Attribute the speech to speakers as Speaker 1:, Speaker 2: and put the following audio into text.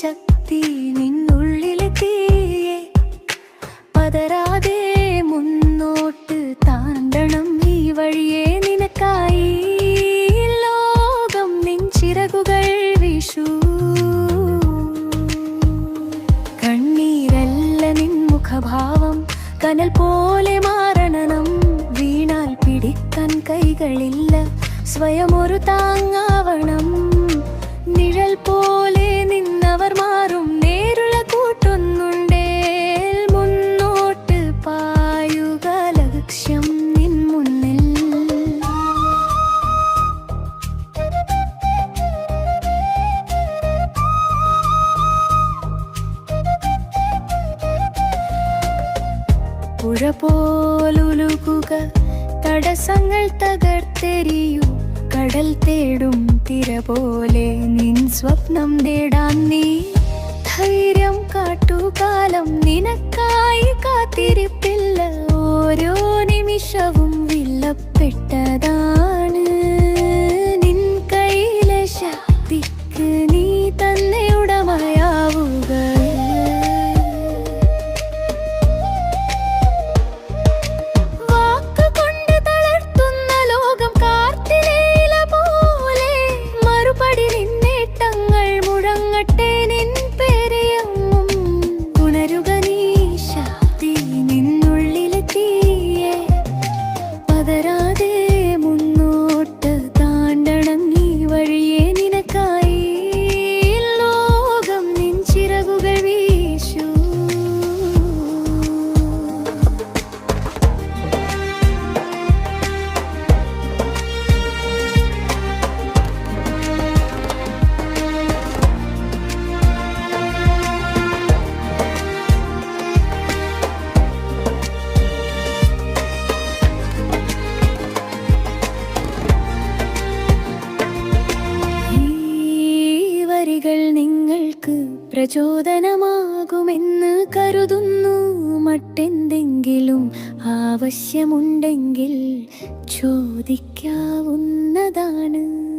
Speaker 1: ശക്തി നിന്നുള്ളിലെ തീയെ പതരാതെ മുന്നോട്ട് താണ്ടണം ഈ വഴിയെ നിനക്കായി. ലോകം നിൻ ചിറകുകൾ വിഷു കണ്ണീരല്ല നിൻ മുഖഭാവം. കനൽ പോലെ മാറണം വീണാൽ പിടിക്കാൻ കൈകളില്ല. സ്വയം ഒരു താങ്ങാവണം. പുഴ പോലുലുകുക. തടസ്സങ്ങൾ തകർത്തെറിയൂ. കടൽ തേടും തിര പോലെ നിൻ സ്വപ്നം നേടാൻ നീ. ധൈര്യം കാട്ടുകാലം നിനക്കായി കാത്തിരിപ്പില്ല. ഓരോ നിമിഷവും പ്രചോദനമാകുമെന്ന് കരുതുന്നു. മട്ടെന്തെങ്കിലും ആവശ്യമുണ്ടെങ്കിൽ ചോദിക്കാവുന്നതാണ്.